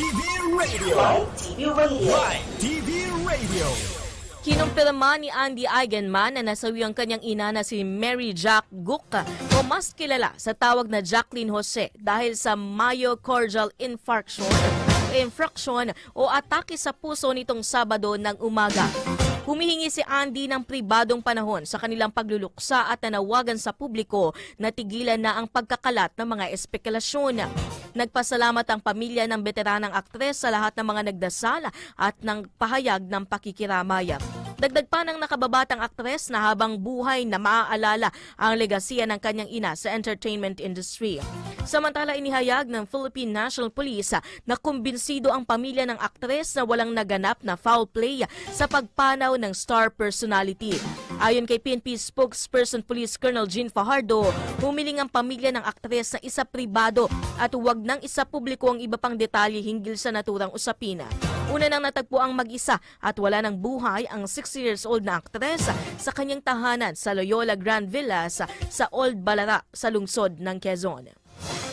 TV Radio. TV Radio. Live TV Radio. Kinumpirma ni Andy Eigenman na nasawi ang kanyang ina na si Mary Jack Guka o mas kilala sa tawag na Jacqueline Jose dahil sa myocardial infarction, infraction o atake sa puso nitong Sabado ng umaga. Humihingi si Andy ng pribadong panahon sa kanilang pagluluksa at nanawagan sa publiko na tigilan na ang pagkakalat ng mga espekulasyon. Nagpasalamat ang pamilya ng veteranang aktres sa lahat ng mga nagdasal at ng pahayag ng pakikiramay. Dagdag pa ng nakababatang aktres na habang buhay na maaalala ang legasiya ng kanyang ina sa entertainment industry. Samantala inihayag ng Philippine National Police na kumbinsido ang pamilya ng aktres na walang naganap na foul play sa pagpanaw ng star personality. Ayon kay PNP spokesperson Police Colonel Jean Fajardo, humiling ang pamilya ng aktres na isa pribado at huwag nang isa publiko ang iba pang detalye hinggil sa naturang usapina. Una nang natagpo ang mag-isa at wala ng buhay ang 60 years old na aktres sa kanyang tahanan sa Loyola Grand Villas sa Old Balara sa lungsod ng Quezon.